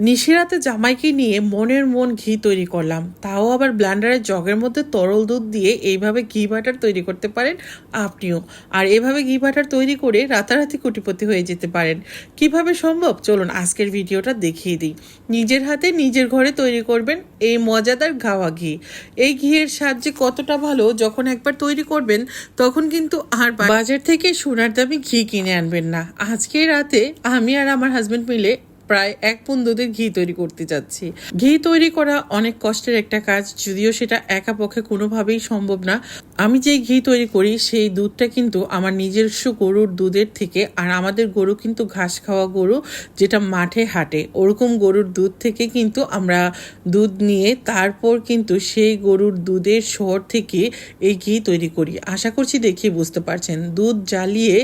নিশিরাতে জামাইকে নিয়ে মনের মন ঘি তৈরি করলাম। তাও আবার ব্লান্ডারের জগের মধ্যে তরল দুধ দিয়ে এইভাবে ঘি বাটার তৈরি করতে পারেন আপনিও। আর এভাবে ঘি বাটার তৈরি করে রাতারাতি কোটিপতি হয়ে যেতে পারেন। কীভাবে সম্ভব? চলুন আজকের ভিডিওটা দেখিয়ে দিই। নিজের হাতে নিজের ঘরে তৈরি করবেন এই মজাদার গাওয়া ঘি। এই ঘিয়ের স্বাদ যে কতটা ভালো যখন একবার তৈরি করবেন, তখন কিন্তু আর বাজার থেকে সোনার দামি ঘি কিনে আনবেন না। আজকে রাতে আমি আর আমার হাজবেন্ড মিলে প্রায় এক পুন দুধের ঘি তৈরি করতে যাচ্ছি। ঘি তৈরি করা অনেক কষ্টের একটা কাজ, যদিও সেটা একা পক্ষে কোনোভাবেই সম্ভব না। আমি যে ঘি তৈরি করি, সেই দুধটা কিন্তু আমার নিজস্ব গরুর দুধের থেকে, আর আমাদের গরু কিন্তু ঘাস খাওয়া গরু, যেটা মাঠে হাঁটে। ওরকম গরুর দুধ থেকে কিন্তু আমরা দুধ নিয়ে তারপর কিন্তু সেই গরুর দুধের শহর থেকে এই ঘি তৈরি করি। আশা করছি দেখিয়ে বুঝতে পারছেন, দুধ জ্বালিয়ে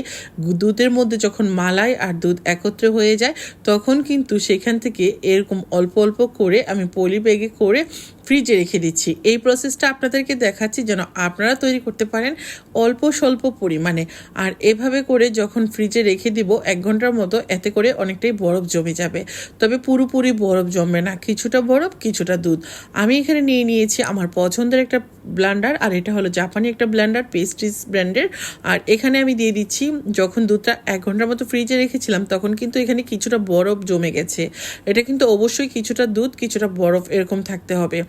দুধের মধ্যে যখন মালাই আর দুধ একত্রে হয়ে যায়, তখন কিন্তু সেখান থেকে এরকম অল্প অল্প করে আমি পলি ব্যাগে করে ফ্রিজে রেখে দিচ্ছি। এই প্রসেসটা আপনাদেরকে দেখাচ্ছি যেন আপনারা তৈরি করতে পারেন অল্প স্বল্প পরিমাণে। আর এভাবে করে যখন ফ্রিজে রেখে দিব, এক ঘণ্টার মতো এতে করে অনেকটাই বরফ জমে যাবে। তবে পুরোপুরি বরফ জমবে না। কিছুটা বরফ, কিছুটা দুধ। আমি এখানে নিয়ে নিয়েছি আমার পছন্দের একটা ব্লান্ডার, আর এটা হলো জাপানি একটা ব্লান্ডার, পেস্ট্রিজ ব্র্যান্ডের। আর এখানে আমি দিয়ে দিচ্ছি, যখন দুধটা এক ঘণ্টার মতো ফ্রিজে রেখেছিলাম, তখন কিন্তু এখানে কিছুটা বরফ জমে গেছে। এটা কিন্তু অবশ্যই কিছুটা দুধ, কিছুটা বরফ এরকম থাকতে হবে।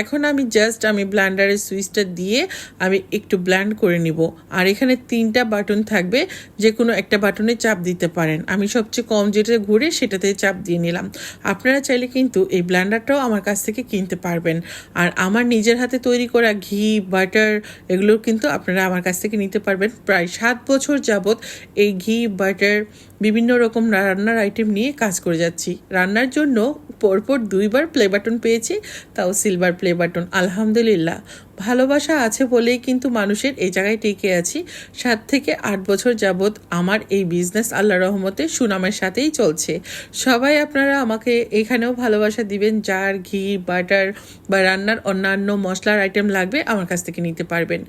এখন আমি জাস্ট আমি ব্ল্যান্ডারের সুইচটা দিয়ে আমি একটু ব্ল্যান্ড করে নিব। আর এখানে তিনটা বাটন থাকবে, যে কোনো একটা বাটনে চাপ দিতে পারেন। আমি সবচেয়ে কম যেটা ঘুরে সেটাতে চাপ দিয়ে নিলাম। আপনারা চাইলে কিন্তু এই ব্ল্যান্ডারটাও আমার কাছ থেকে কিনতে পারবেন। আর আমার নিজের হাতে তৈরি করা ঘি বাটার এগুলো কিন্তু আপনারা আমার কাছ থেকে নিতে পারবেন। প্রায় সাত বছর যাবত এই ঘি বাটার বিভিন্ন রকম রান্নার আইটেম নিয়ে কাজ করে যাচ্ছি। রান্নার জন্য পরপর দুইবার প্লে বাটন পেয়েছি, তাও সিলভার প্লে বাটন আলহামদুলিল্লাহ। ভালোবাসা আছে বলেই কিন্তু মানুষের এই জায়গায় টিকে আছি। সাত থেকে আট বছর যাবত আমার এই বিজনেস আল্লাহ রহমতে সুনামের সাথেই চলছে। সবাই আপনারা আমাকে এখানেও ভালোবাসা দিবেন, যার ঘি বাটার বা রান্নার অন্যান্য মশলার আইটেম লাগবে আমার কাছ থেকে নিতে পারবেন।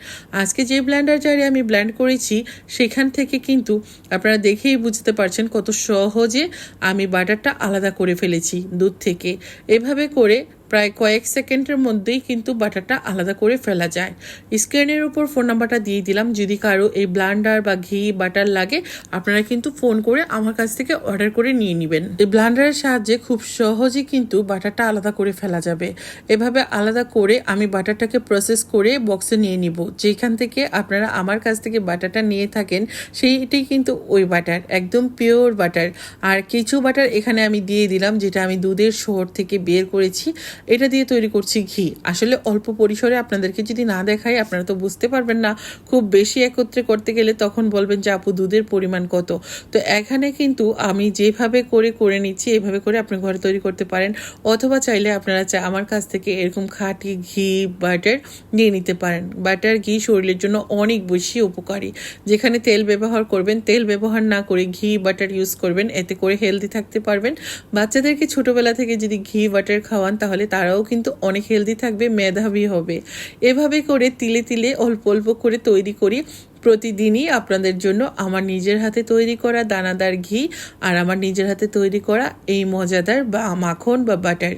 আজকে যে ব্ল্যান্ডার জারে আমি ব্ল্যান্ড করেছি, সেখান থেকে কিন্তু আপনারা দেখেই বুঝতে পারছেন কত সহজে আমি বাটারটা আলাদা করে ফেলেছি দুধ থেকে। এভাবে করে প্রায় কয়েক সেকেন্ডের মধ্যেই কিন্তু বাটারটা আলাদা করে ফেলা যায়। স্ক্রিনের উপর ফোন নাম্বারটা দিয়ে দিলাম। যদি কারও এই ব্লান্ডার বা ঘি, বাটার লাগে, আপনারা কিন্তু ফোন করে আমার কাছ থেকে অর্ডার করে নিয়ে নেবেন। এই ব্লান্ডারের সাহায্যে খুব সহজেই কিন্তু বাটারটা আলাদা করে ফেলা যাবে। এভাবে আলাদা করে আমি বাটারটাকে প্রসেস করে বক্সে নিয়ে নিব। যেখান থেকে আপনারা আমার কাছ থেকে বাটারটা নিয়ে থাকেন, সেইটাই কিন্তু ওই বাটার, একদম পিওর বাটার। আর কিছু বাটার এখানে আমি দিয়ে দিলাম, যেটা আমি দুধের শহর থেকে বের করেছি। এটা দিয়ে তৈরি করছি ঘি। আসলে অল্প পরিসরে আপনাদেরকে যদি না দেখাই, আপনারা তো বুঝতে পারবেন না। খুব বেশি একত্রে করতে গেলে তখন বলবেন যে, আপু, দুধের পরিমাণ কত? তো এখানে কিন্তু আমি যেভাবে করে করে নিচ্ছি, এভাবে করে আপনি ঘরে তৈরি করতে পারেন। অথবা চাইলে আপনারা চা, আমার কাছ থেকে এরকম খাঁটি ঘি, বাটার নিয়ে নিতে পারেন। বাটার ঘি শরীরের জন্য অনেক বেশি উপকারী। যেখানে তেল ব্যবহার করবেন, তেল ব্যবহার না করে ঘি, বাটার ইউজ করবেন। এতে করে হেলদি থাকতে পারবেন। বাচ্চাদেরকে ছোটবেলা থেকে যদি ঘি, বাটার খাওয়ান, তাহলে তারাও কিন্তু অনেক হেলদি থাকবে, মেধাবী হবে। এভাবে করে তিলে তিলে অল্প অল্প করে তৈরি করি। প্রতিদিনই আপনাদের জন্য আমার নিজের হাতে তৈরি করা দানাদার ঘি আর আমার নিজের হাতে তৈরি করা এই মজাদার বা মাখন বা বাটার।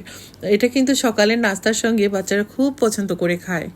এটা কিন্তু সকালের নাস্তার সঙ্গে বাচ্চারা খুব পছন্দ করে খায়।